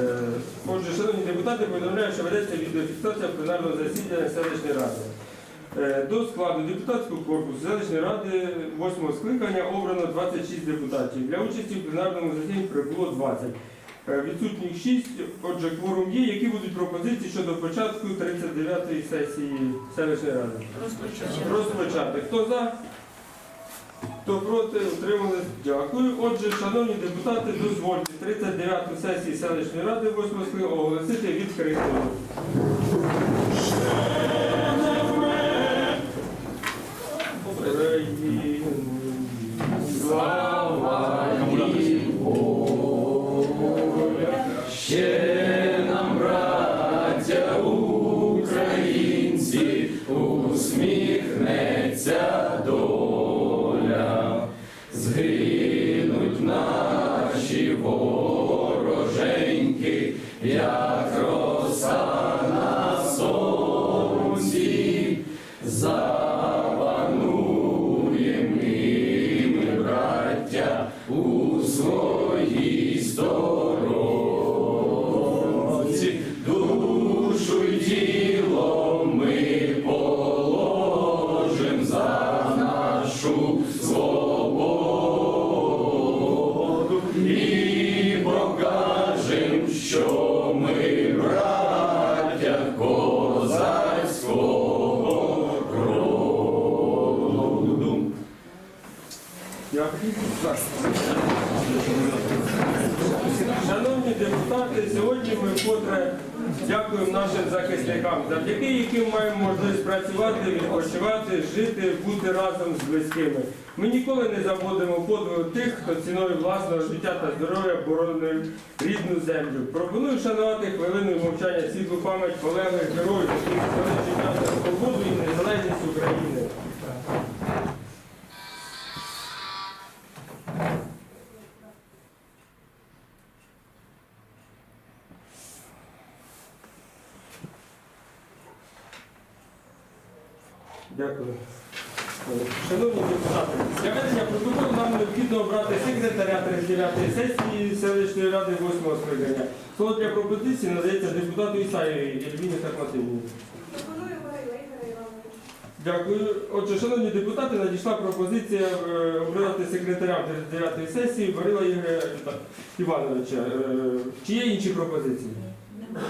Е, Отже, шановні депутати, повідомляю, що ведеться відеофіксація пленарного засідання селищної ради. Е, До складу депутатського корпусу селищної ради 8 скликання обрано 26 депутатів. Для участі в пленарному засіданні прибуло 20. Е, Відсутніх 6, отже, кворум є. Які будуть пропозиції щодо початку 39-ї сесії селищної ради? Розпочати. Хто за? Хто проти? Утримались? Дякую. Отже, шановні депутати, дозвольте 39-ту сесію селищної ради 8 оголосити відкритою. Дякуємо нашим захисникам, завдяки яким маємо можливість працювати, відпочивати, жити, бути разом з близькими. Ми ніколи не забудемо подвигу тих, хто ціною власного життя та здоров'я боронив рідну землю. Пропоную шанувати хвилиною мовчання світлу пам'ять полеглих героїв, які віддали життя свободу і незалежність України. Дякую. Шановні депутати, для ведення протоколу нам необхідно обрати секретаря 39-ї сесії селищної ради 8 скликання. Слово для пропозиції надається депутату Ісаєвій Ельвіні Сахматинівні. Пропоную Варила Ігоря Івановича. Дякую. Отже, шановні депутати, надійшла пропозиція е, обрати секретаря 39-ї сесії Барила Ігоря Івановича. Е, Чи є інші пропозиції?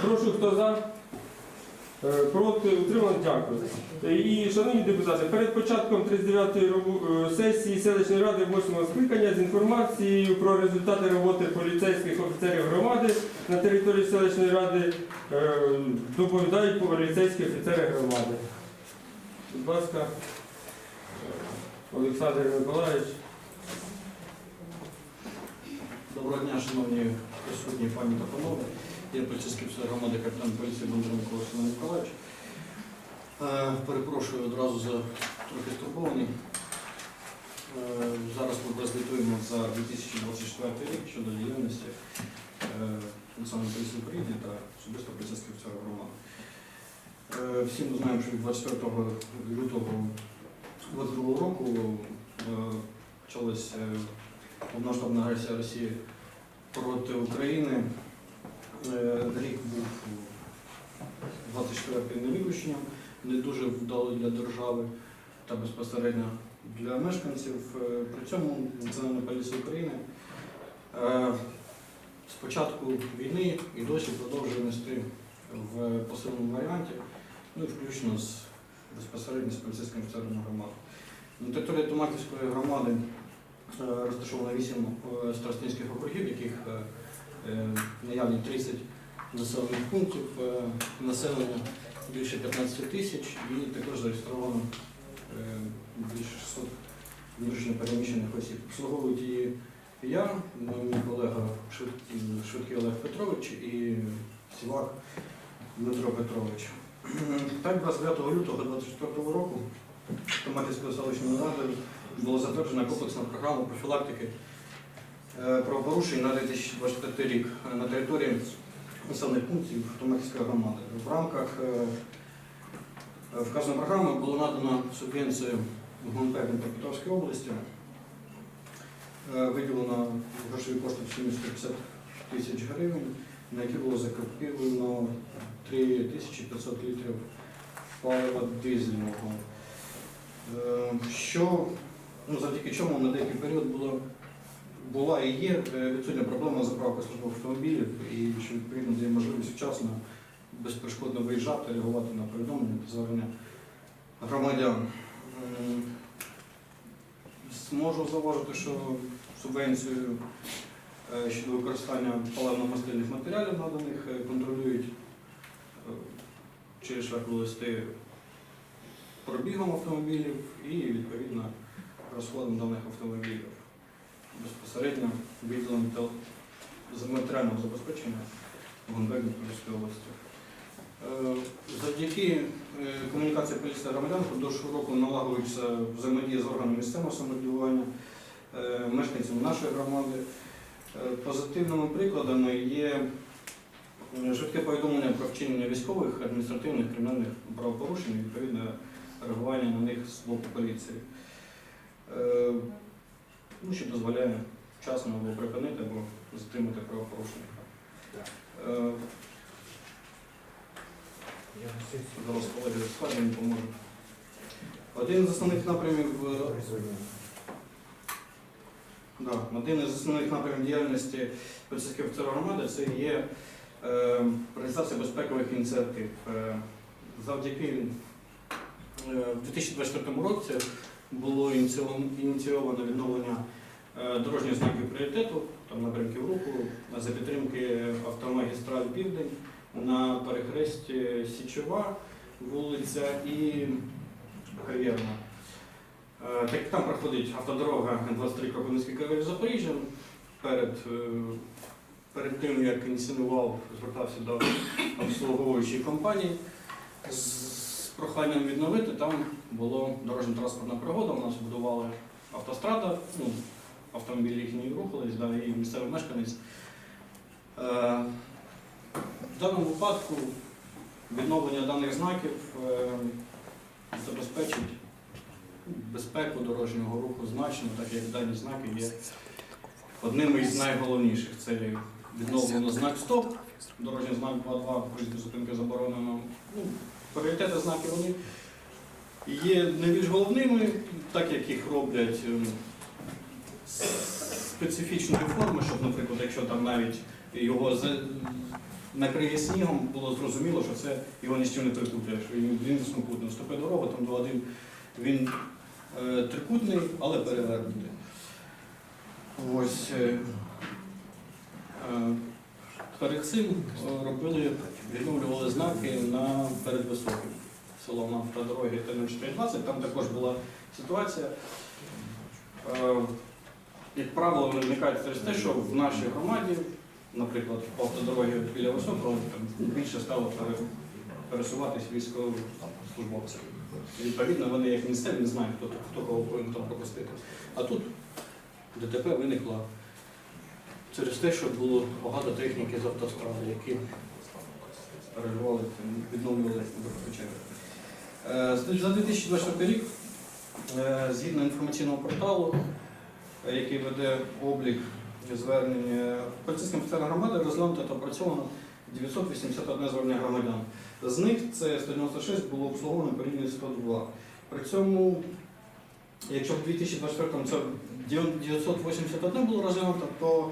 Прошу, хто за? Е, Проти утримано, дякую. Е, І, шановні депутати, перед початком 39-ї е, сесії селищної ради 8 скликання з інформацією про результати роботи поліцейських офіцерів громади на території селищної ради доповідають поліцейські офіцери громади. Будь ласка, Олександр Миколаївич. Доброго дня, шановні присутні пані та панове. Я поліцейський офіцер громади капітан поліції Бондар Микола Семен Миколаївич. Е, Перепрошую одразу за трохи стурбований. Е, Зараз ми прозвітуємо за 2024 рік щодо діяльності е, Національної поліції України та особисто поліцейських офіцерів громади. Всі ми знаємо, що від 24 лютого 2022 року почалася повномасштабна агресія Росії проти України. Е, Рік був 24 не виключенням, не дуже вдалий для держави та безпосередньо для мешканців. Е, При цьому Національна поліція України е, з початку війни і досі продовжує нести в посиленому варіанті, ну і включно з безпосередньо з поліцейським офіцером громади. На території Томаківської громади розташовано 8 е, старостинських округів, яких наявні 30 населених пунктів, е, населення більше 15 тисяч і також зареєстровано е, більше 600 внутрішньо переміщених осіб. Обслуговують її я, мій колега Швидкий Олег Петрович і Сівак Дмитро Петрович. Так, 29 лютого 2024 року Томатівською селищною радою була затверджена комплексна програма профілактики е, правопорушень на 2024 рік на території населених пунктів Томаківської громади. В рамках е, е, вказаної програми було надано субвенцію ГУНП Дніпропетровської області. Е, Виділено грошові кошти в сумі 150 тисяч гривень на які було закуплено 3500 літрів палива дизельного. Е, Що, ну, завдяки чому на деякий період було, була і є е, відсутня проблема заправки службових автомобілів, і що відповідно дає можливість вчасно безперешкодно виїжджати, реагувати на повідомлення та звернення громадян. Зможу зауважити, що субвенцію е, щодо використання паливно-мастильних матеріалів наданих е, контролюють через шляху-листи пробігом автомобілів і відповідно розходом даних автомобілів безпосередньо відділом та з матеріального забезпечення Гонбек Дніпровської області. Е, Завдяки е, комунікації поліції громадян впродовж року налагодиться взаємодія з органами місцевого самоврядування, е, мешканцями нашої громади. Позитивними прикладами є швидке повідомлення про вчинення військових, адміністративних, кримінальних правопорушень, і відповідне реагування на них з боку поліції. Ну, що дозволяє вчасно або припинити, або затримати правопорушення. Е, Зараз колеги складно не поможе. Один з основних напрямів е, Да, один із основних напрямів діяльності поліцейських офіцерів громади це є е, реалізація безпекових ініціатив. Е, завдяки е, в 2024 році було ініційовано відновлення е, дорожніх знаків пріоритету, там напрямків руху за підтримки автомагістраль Південь на перехресті Січова вулиця і Кар'єрна. Е, Так там проходить автодорога Н-23 Кропивницький Кавель Запоріжжя. Перед, е, перед тим, як інсценував, звертався до обслуговуючої компанії проханням відновити, там було дорожньо-транспортна пригода, у нас будували автострада, ну, автомобілі їхні рухались, да, і місцевий мешканець. Е, В даному випадку відновлення даних знаків е, забезпечить безпеку дорожнього руху значно, так як дані знаки є одним із найголовніших. Це відновлено знак стоп, дорожній знак 2.2, проїзд зупинки заборонено. Ну, пріоритети знаки вони є найбільш головними, так як їх роблять ем, специфічної форми, щоб, наприклад, якщо там навіть його накриє снігом, було зрозуміло, що це його ні з чим не перекупляєш. Він, він смокутний. Вступи дорогу, там до один він е, трикутний, але перевернутий. Ось. Е, е, перед цим е, робили, відновлювали знаки на передвисоким селом на автодорогі Т-0420. Там також була ситуація. Е, як правило, виникають через те, що в нашій громаді, наприклад, по автодорогі біля Високого, більше стало пересуватись військовослужбовцям. Відповідно, вони як місцеві не знають, хто, хто кого повинен там пропустити. А тут ДТП виникло через те, що було багато техніки з автостради, які переживали, відновлювали безпечення. Е, За 2024 рік, е, згідно інформаційного порталу, який веде облік звернень е, поліцейським офіцерам громади, розглянуто та опрацьовано 981 звернення громадян. З них це 196 було обслуговано порівняно 102. При цьому, якщо в 2024 це 981 було розглянуто, то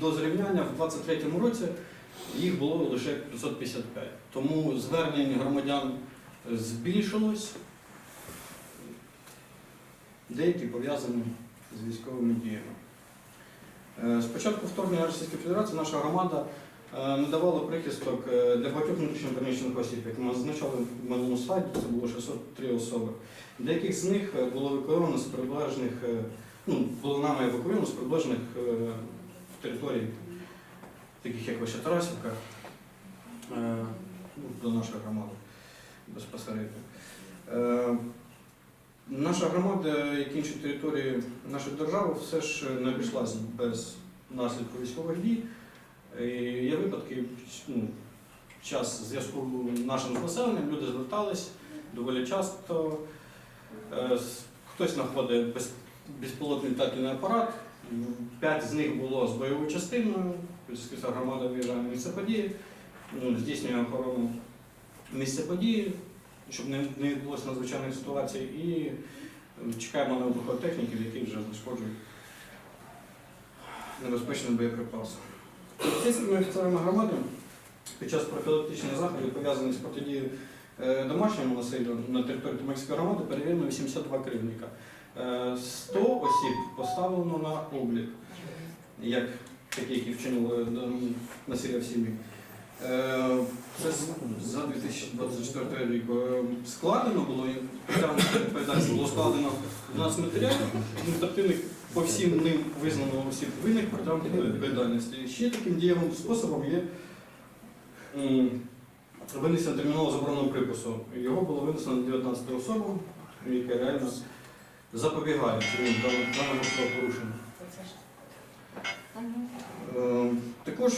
до зрівняння в 2023 році їх було лише 555. Тому звернень громадян збільшилось, деякі пов'язані з військовими діями. Е, З початку вторгнення Російської Федерації наша громада е, надавала прихисток е, для багатьох внутрішньо переміщених осіб, як ми зазначали в минулому слайді, це було 603 особи. Деяких з них е, було евакуйовано з прибережних, е, ну, було нами евакуйовано з прибережних е, територій, таких як Вища Тарасівка, е, ну, до нашої громади безпосередньо. Е, Наша громада, як інші території нашої держави, все ж не обійшлася без наслідку військових дій. І є випадки, ну, час зв'язку нашим населенням, люди звертались доволі часто. Е, Хтось знаходить безпілотний літальний апарат, П'ять з них було з бойовою частиною, громада виїжджає місце події, ну, здійснює охорону місця події, щоб не, відбулося надзвичайних ситуацій, і чекаємо на вибухотехніків, які вже знешкоджують небезпечні боєприпаси. Поліцейськими офіцерами громади під час профілактичних заходів, пов'язаних з протидією е, домашньому насиллю на території Томакської громади, перевірено 82 кривдника. Е, 100 осіб поставлено на облік, як такі, які вчинили е, насилля в сім'ї. Е, Це за 2024 рік е, складено було, було складено 12 матеріалів адміністративних по всім ним визнано осіб винних притягнути відповідальності. Ще таким дієвим способом є винесення термінового забороненого припису. Його було винесено 19 особам, яке реально запобігає вчиненню даного даного правопорушення. Е, Також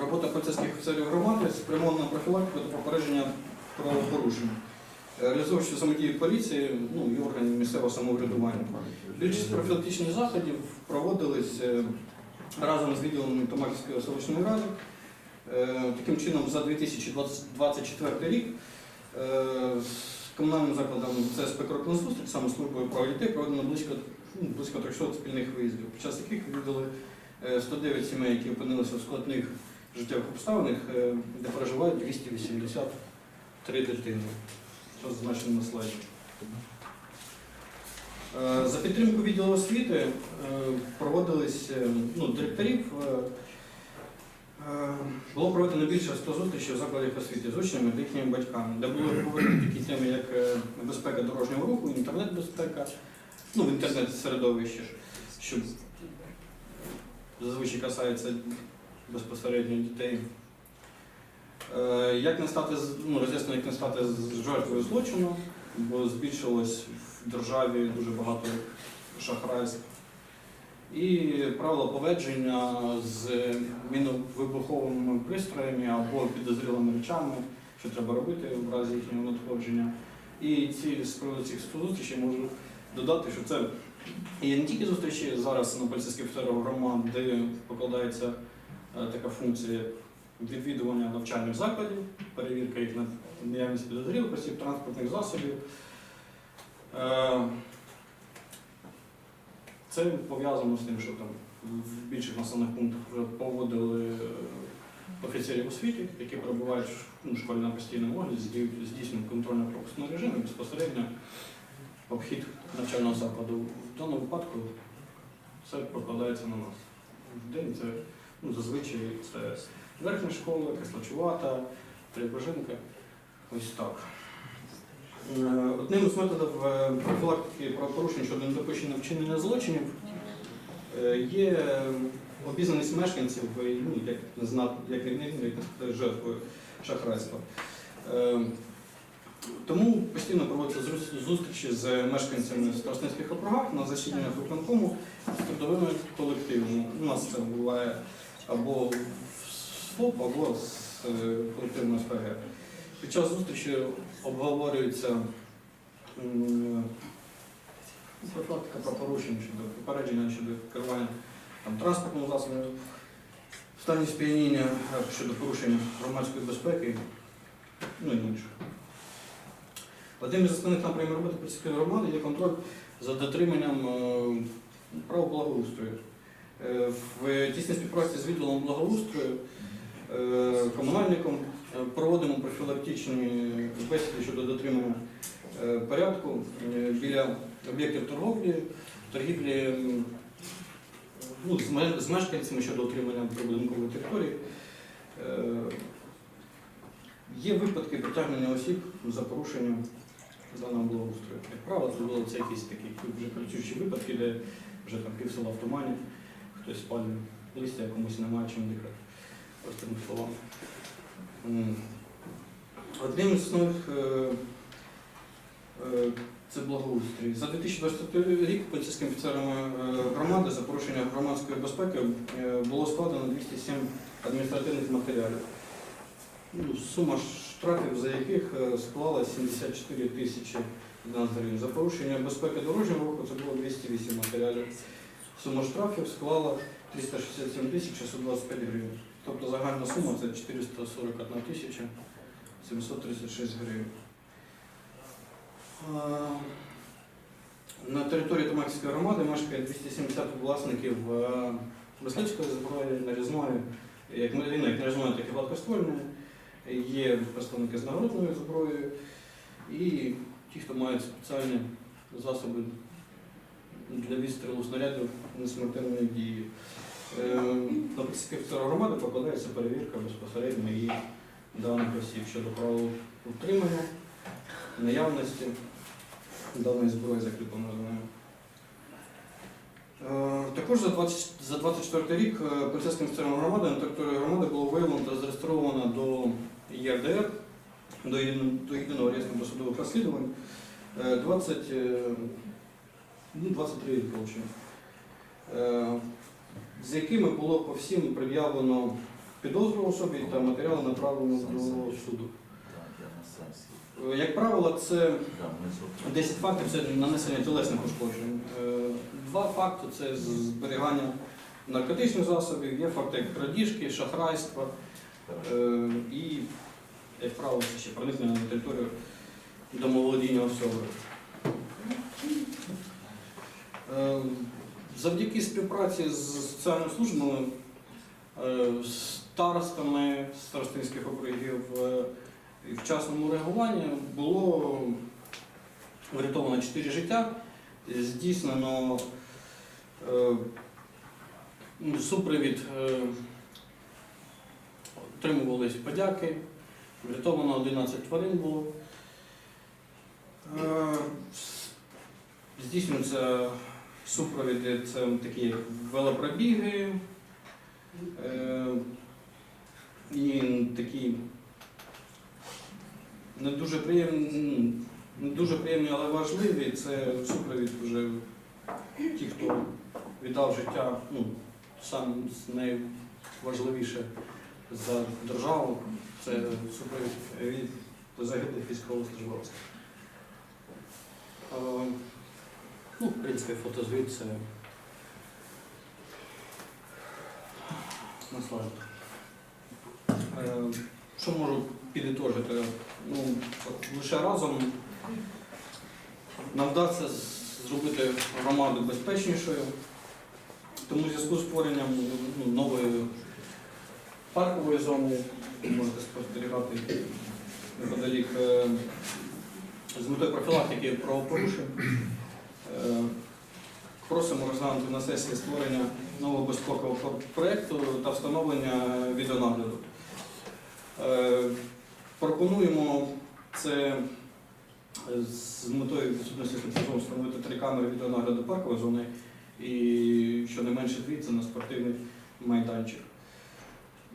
робота поліцейських офіцерів громади спрямована на профілактику та попередження правопорушень, Е, реалізовуючи взаємодію поліції ну, і органів місцевого самоврядування. Більшість профілактичних заходів проводились е, разом з відділом Томаківської селищної ради. Е, Таким чином, за 2024 рік комунальним закладом ЦСП «Крок на зустріч», саме службою прав дітей, проведено близько, ну, близько 300 спільних виїздів, під час яких відвідали е, 109 сімей, які опинилися в складних життєвих обставинах, е, де проживають 283 дитини. Що зазначено на слайді. Е, За підтримку відділу освіти е, проводились е, ну, директорів. Е, Було проведено більше 100 зустрічей в закладах освіти з учнями та їхніми батьками, де були обговорені такі теми, як е, безпека дорожнього руху, інтернет-безпека, ну, в інтернет-середовищі, що зазвичай касається безпосередньо дітей. Е, Як не стати ну, роз'яснено, як не стати з- жертвою злочину, бо збільшилось в державі дуже багато шахрайств. І правила поведження з міновибуховими пристроями або підозрілими речами, що треба робити в разі їхнього надходження. І ці з цих зустрічей можу додати, що це є не тільки зустрічі зараз на поліцейських офіцерів громад, де покладається е, така функція відвідування навчальних закладів, перевірка їх на наявність підозрілих осіб, транспортних засобів. Це пов'язано з тим, що там в більших населених пунктах вже поводили е, офіцерів освіти, які перебувають в ну, школі на постійному огляді, здійснюють контрольно-пропускний режим і безпосередньо обхід навчального закладу. В даному випадку все покладається на нас. В день це ну, зазвичай це верхня школа, Кислачувата, Трибожинка. Ось так. Е, Одним з методів е, профілактики правопорушень щодо недопущення вчинення злочинів е, є обізнаність мешканців, ну, як знати, як не як жертвою шахрайства. Тому постійно проводяться зустрічі з мешканцями старостинських округах на засіданнях виконкому з трудовими колективами. У нас це буває або в СФОП, або з колективною СПГ. Під час зустрічі обговорюється профілактика про порушень щодо попередження щодо керування там, транспортним засобом, в стані сп'яніння е, щодо порушення громадської безпеки, ну і інше. Одним із основних напрямів роботи поліцейської громади є контроль за дотриманням е, благоустрою. Е, В тісній співпраці з відділом благоустрою комунальником проводимо профілактичні бесіди щодо дотримання е, порядку е, біля об'єктів торговлі, торгівлі ну, з мешканцями щодо отримання прибудинкової території. Е, Є випадки притягнення осіб за порушенням даного благоустрою. Як правило, це було це якісь такі вже кричущі випадки, де вже там півсела в тумані, хтось спалює листя, комусь немає чим дихати. Простими словами. Одним з основних е, е, це благоустрій. За 2024 рік поліцейськими офіцерами е, громади за порушення громадської безпеки було складено 207 адміністративних матеріалів. Ну, сума штрафів, за яких склала 74 тисячі гривень. За порушення безпеки дорожнього руху це було 208 матеріалів. Сума штрафів склала 367 тисяч 625 гривень. Тобто загальна сума це 441 тисяча 736 гривень. На території Томаківської громади мешкає 270 власників мисливської зброї, нарізної, як ну, як нарізної, так і гладкоствольної. Є представники з нагородною зброєю і ті, хто мають спеціальні засоби для відстрілу снарядів несмертельної дії. Е, На працівників громади покладається перевірка безпосередньо і даних осіб щодо правил утримання, наявності даної зброї закріпленої за. Е, Також за 20 за 24 рік е, поліцейським офіцером громади на території громади було виявлено та зареєстровано до ЄРДР, до, єдиного- до реєстру досудових розслідувань, е, 20, е, ну, 23 виходить, е, з якими було по всім пред'явлено підозру особі та матеріали направлено до суду. Е, Як правило, це 10 фактів це нанесення тілесних ушкоджень. Е, Два факти це зберігання наркотичних засобів, є факти як крадіжки, шахрайства е, і, як правило, ще проникнення на територію домоволодіння особи. Завдяки співпраці з соціальними службами, е, старостами старостинських округів е, і вчасному реагуванні було врятовано 4 життя, здійснено е, ну, супровід, отримувались подяки, врятовано 11 тварин було. Здійснюються супровіди, це такі велопробіги е, і такі не дуже приємні, не дуже приємні, але важливі. Це супровід вже ті, хто віддав життя, ну, сам найважливіше за державу, це супровід від загиблих військовослужбовців. Ну, в принципі, фотозвіт це на. Е, Що можу підітожити? Ну, лише разом нам вдасться зробити громаду безпечнішою. Тому в зв'язку з створенням ну, нової паркової зони, можете спостерігати неподалік е, з метою профілактики правопорушень. Е, Просимо розглянути на сесії створення нового безпекового проєкту та встановлення відеонагляду. Е, Пропонуємо це з метою відсутності спецзв'язку встановити три камери відеонагляду паркової зони і щонайменше дві це на спортивний майданчик.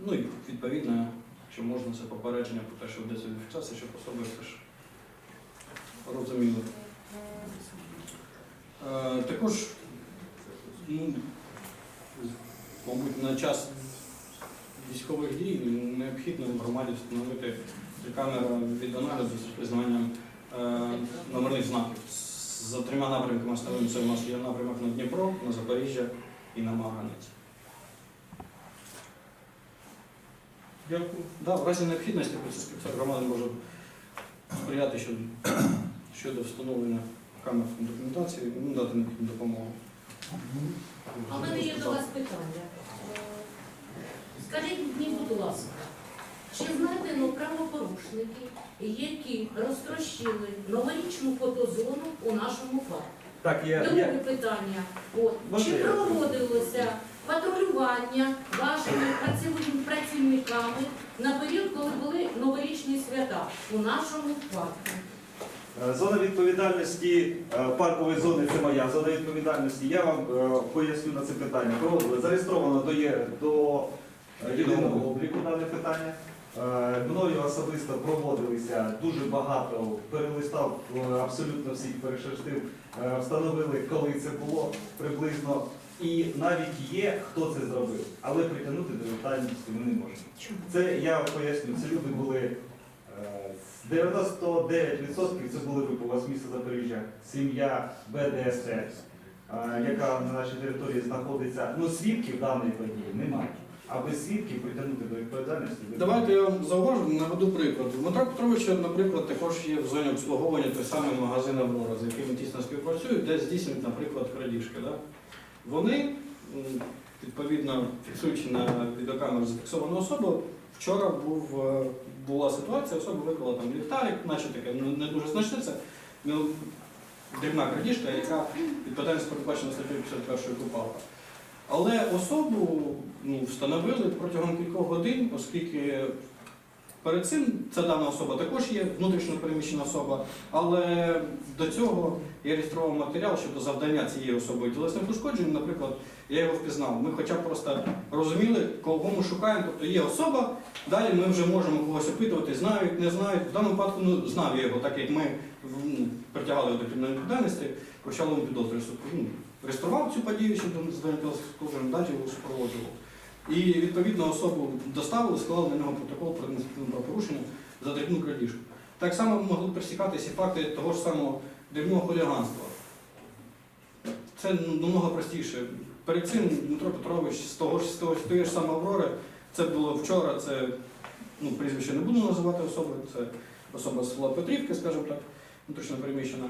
Ну і відповідно, чи можна це попередження про те, що йдеться фіксація, щоб особи теж розуміли. Е, Також, ну, мабуть, на час військових дій необхідно в громаді встановити камеру відеонагляду з признанням е, номерних знаків. За трьома напрямками основним це у нас є напрямок на Дніпро, на Запоріжжя і на Марганець. Дякую. Да, в разі необхідності поліцейський громади може сприяти щодо встановлення камер документації і надати необхідну допомогу. А в мене є до вас питання. Скажіть мені, будь ласка, чи знайдено правопорушники, які розтрощили новорічну фотозону у нашому парку? Так, я, Друге я, питання. От, Можна чи я? проводилося патрулювання вашими працівними працівниками на період, коли були новорічні свята у нашому парку? Е, зона відповідальності е, паркової зони це моя зона відповідальності. Я вам е, поясню на це питання. Проводили зареєстровано до є до єдиного обліку дане питання. Мною особисто проводилися дуже багато, перелистав абсолютно всіх, перешерстив, встановили, коли це було приблизно. І навіть є, хто це зробив, але притягнути до відповідальності ми не можемо. Це я поясню, це люди були 99% це були ви у вас місто Запоріжжя, сім'я БДС. е, яка на нашій території знаходиться, ну свідків даної події немає. А без свідків притягнути до відповідальності. Давайте я вам зауважу, наведу приклад. Дмитра Петровича, наприклад, також є в зоні обслуговування той самий магазин Аврора, з яким тісно співпрацюють, де здійснюють, наприклад, крадіжки. Да? Вони, відповідно, фіксуючи на відеокамеру зафіксовану особу, вчора був, е, була ситуація, особа виклала там ліхтарик, наче таке ну, не дуже значне, це ну, дрібна крадіжка, яка відповідальність передбачена статтю 51 купалка. Але особу ну, встановили протягом кількох годин, оскільки перед цим ця дана особа також є внутрішньо переміщена особа, але до цього я реєстрував матеріал щодо завдання цієї особи тілесних ушкоджень. Наприклад, я його впізнав. Ми хоча б просто розуміли, кого ми шукаємо. Тобто є особа, далі ми вже можемо когось опитувати, знають, не знають. В даному випадку ну, знав я його, так як ми ну, притягали його до кримінальної відповідальності, почали підозрювати. Ну, реєстрував цю подію щодо завдання тілесних ушкоджень, далі його супроводжував. І відповідно особу доставили, склали на нього протокол про адміністративне правопорушення за дрібну крадіжку. Так само могли присікатися факти того ж самого дрібного хуліганства. Це ну, намного простіше. Перед цим Дмитро Петрович з того ж з тієї ж самої Аврори, це було вчора, це ну, прізвище не буду називати особи, це особа з села Петрівки, скажімо так, внутрішньо переміщена.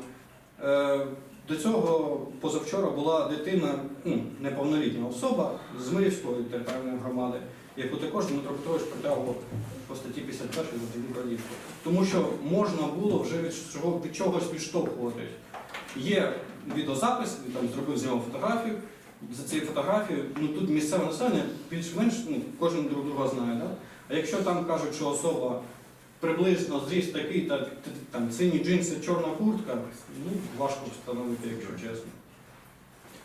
До цього позавчора була дитина, ну, неповнолітня особа з Мирівської територіальної громади, яку також Дмитро Петрович притягував по статті 51 за. Тому що можна було вже від чогось відштовхуватись. Є відеозапис, він там зробив з нього фотографію. За цією фотографією, ну тут місцеве населення більш-менш ну, кожен друг друга знає. Да? А якщо там кажуть, що особа приблизно зріст такий, та, там сині джинси, чорна куртка, ну важко встановити, якщо чесно.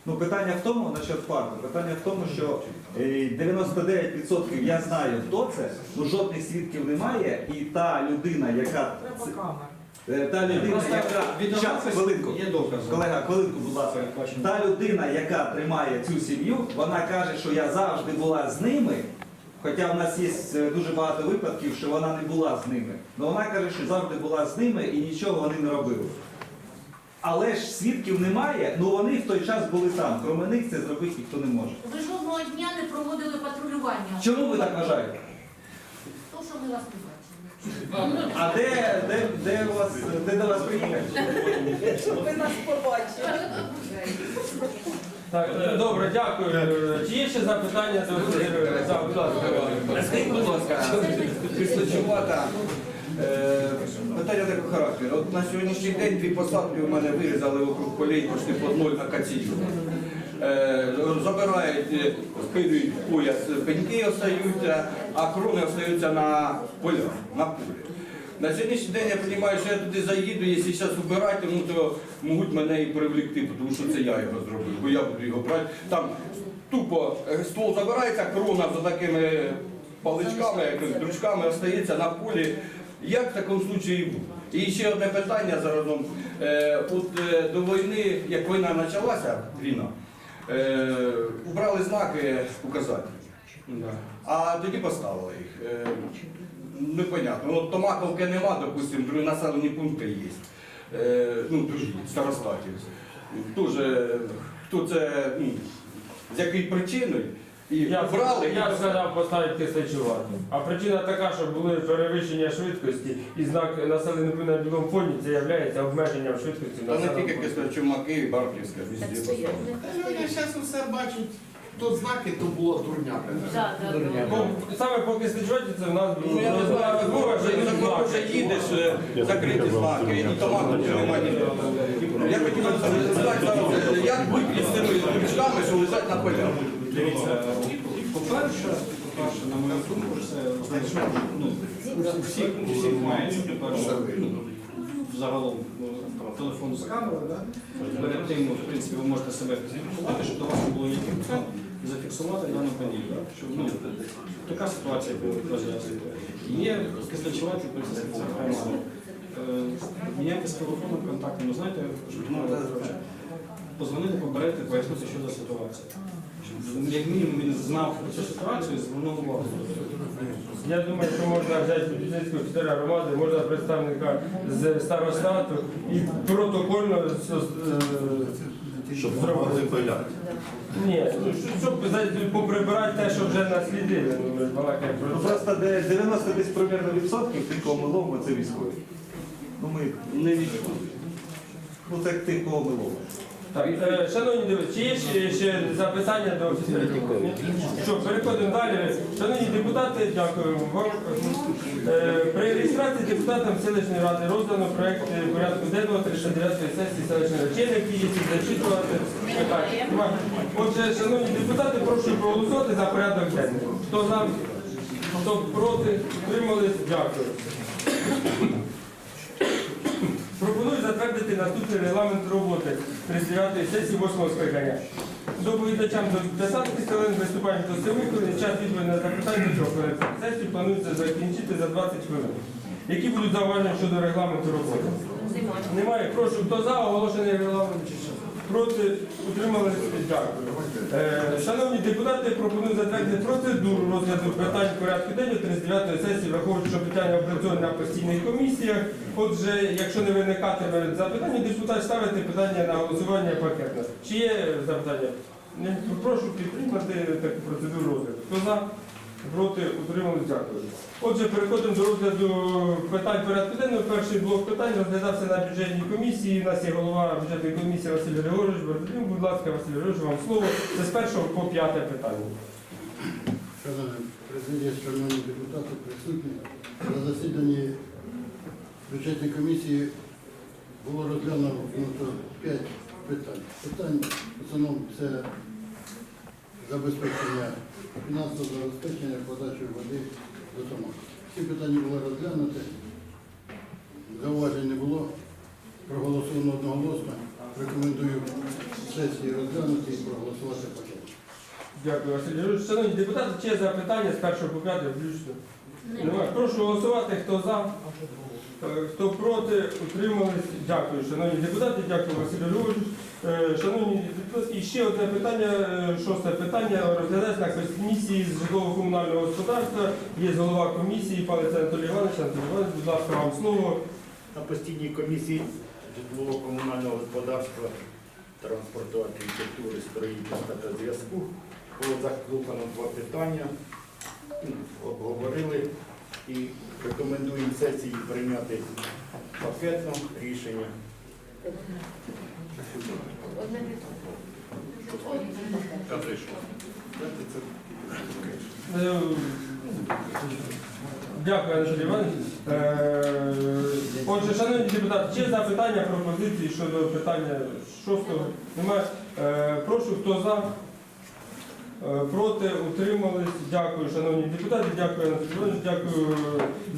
Ну, питання в тому, насчет парку, питання в тому, що е, 99% я знаю, хто це, ну жодних свідків немає, і та людина, яка Е, та людина, Просто яка Щас, хвилинку. є доказом. Колега, хвилинку, будь ласка. Передбачено. Та людина, яка тримає цю сім'ю, вона каже, що я завжди була з ними. Хоча в нас є е, дуже багато випадків, що вона не була з ними. Але вона каже, що завжди була з ними і нічого вони не робили. Але ж свідків немає, ну вони в той час були там. Кроме них це зробити ніхто не може. Ви жодного дня не проводили патрулювання. Чому ви так вважаєте? То, що ми вас не бачили. А де, де, де, у вас, де до вас приїхати? Ви нас побачили. Так, е, добре, дякую. Е, Чи є ще запитання до Сергія? Так, будь ласка. Скажіть, будь ласка, е, питання такого характеру. От на сьогоднішній день дві посадки у мене вирізали вокруг полей почти под ноль акацію. Е, забирають, е, скидують пояс, пеньки остаються, а крони остаються на полях, на полі. На сьогоднішній день я розумію, що я туди заїду, якщо зараз убирати, ну, то можуть мене і привлекти, тому що це я його зробив, бо я буду його брати. Там тупо е, ствол забирається, крона за такими паличками, якось дручками остається на полі. Як в такому случаї бути? І ще одне питання заразом. Е, от е, до війни, як війна почалася, війна, убрали знаки указателі. А тоді поставили їх. Непонятно. Ну, От Томаковки нема, допустим, другі населені пункти є. Е, ну, другі, старостатів. Тоже, хто це, ну, з якою причиною. І Я, брали, я і сказав поставити кислачувати. А причина така, що були перевищення швидкості і знак населений пункт на білому фоні, це є обмеженням швидкості Та не тільки пункту. Кислачумаки, і Барківська, Так везде поставили. Люди зараз усе бачать, то знаки, то було дурня. Да, да, да. По- Саме по кислачуваті це в нас Ну, я не знаю, розмова, кого вже їдеш, е, закриті знаки, і Томаковки немає ніде. Я хотів вам сказати, зараз, як бути із цими крючками, що лежать на полях. Дивіться, по-перше, по-перше, на мою думку, це ну, у всіх, у всіх мається, по-перше, ну, загалом ну, телефон з камерою, да? перед тим, ну, в принципі, ви можете себе фіксувати, щоб до вас не було ніяких питань, зафіксувати дану подію. Щоб, ну, така ситуація яку. Є кислячувати поліцейські громади. Е, Міняти з телефоном контакти, ну знаєте, що позвонити, попередити, пояснити, що за ситуація. Щоб, Як мінімум він знав про цю ситуацію звернув увагу. Я думаю, що можна взяти поліцейського офіцера громади, можна представника з старостату і протокольно Щоб зробити порядок. Ні, ну, щоб- поприбирати те, що вже наслідили. Ну, ми ж балакаємо Ну, це. просто де 90 десь примерно відсотків тих, кого це військові. Ну ми не військові. Ну так тих, кого ми ловимо. Так, е, шановні чи є ще, ще запитання до офіцера? Ні? Що, переходимо далі. Шановні депутати, дякую вам. Е, При реєстрації депутатам селищної ради роздано проект е, порядку денного 39 сесії селищної ради. Чи є зачитувати. Отже, шановні депутати, прошу проголосувати за порядок денний. Хто за, хто проти, утримались, дякую. Затвердити наступний регламент роботи 39-ї сесії 8 скликання. Доповідачам до 15 хвилин виступаємо до семи хвилин, час відповідь на запитання до 3 хвилин. Сесію планується закінчити за 20 хвилин. Які будуть зауваження щодо регламенту роботи? Немає. Прошу, хто за оголошений регламент? Проти утримались? Дякую. Е, шановні депутати, пропоную затвердити процедуру розгляду питань порядку денного 39-ї сесії, враховуючи, питання опрацьовані на постійних комісіях. Отже, якщо не виникатиме запитання, депутат ставити питання на голосування пакетно. Чи є запитання? Прошу підтримати таку процедуру розгляду. Хто за? Проти утримались? Дякую. Отже, переходимо до розгляду питань порядку денного. Перший блок питань розглядався на бюджетній комісії. У нас є голова бюджетної комісії Василь Григорович Бородин. Будь ласка, Василь Григорович, вам слово. Це з першого по п'яте питання. Шановні президія, шановні депутати, присутні. На засіданні бюджетної комісії було розглянуто 5 питань. Питань в основному це забезпечення, фінансового забезпечення подачі води до домов. Всі питання були розглянуті, зауважень не було, проголосовано одноголосно. Рекомендую сесії розглянути і проголосувати пакет. Дякую, Василь Григорович. Шановні депутати, чи є запитання з першого по п'яте включно? Немає. Прошу голосувати, хто за, хто проти, утримались. Дякую, шановні депутати, дякую, Василь Григорович. Е, Шановні депутати, і ще одне питання, е, шосте питання, розглядається на комісії з житлово-комунального господарства. Є голова комісії, пане Анатолій Іванович. Анатолій Іванович, будь ласка, вам слово. На постійній комісії житлово-комунального господарства, транспорту, архітектури, строїтельства та зв'язку було закликано два питання, Ну, обговорили і рекомендуємо сесії прийняти пакетно рішення. Е, Дякую, Анатолій Іванович. Е, Отже, шановні депутати, чи запитання, пропозиції щодо питання шостого? Немає. Е, Прошу, хто за? Е, Проти, утримались. Дякую, шановні депутати, дякую, Анатолій дякую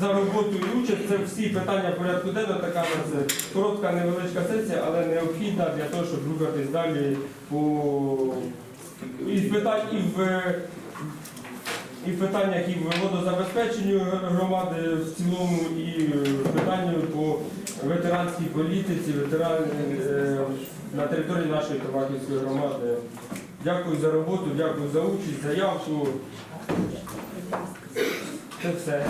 за роботу і участь. Це всі питання порядку денного. Така нас коротка невеличка сесія, але необхідна для того, щоб рухатись далі по і в питань і в і в питаннях і в водозабезпеченню громади в цілому, і в питанню по ветеранській політиці, ветеран е, на території нашої Томаківської громади. Дякую за роботу, дякую за участь, заявку. Це все.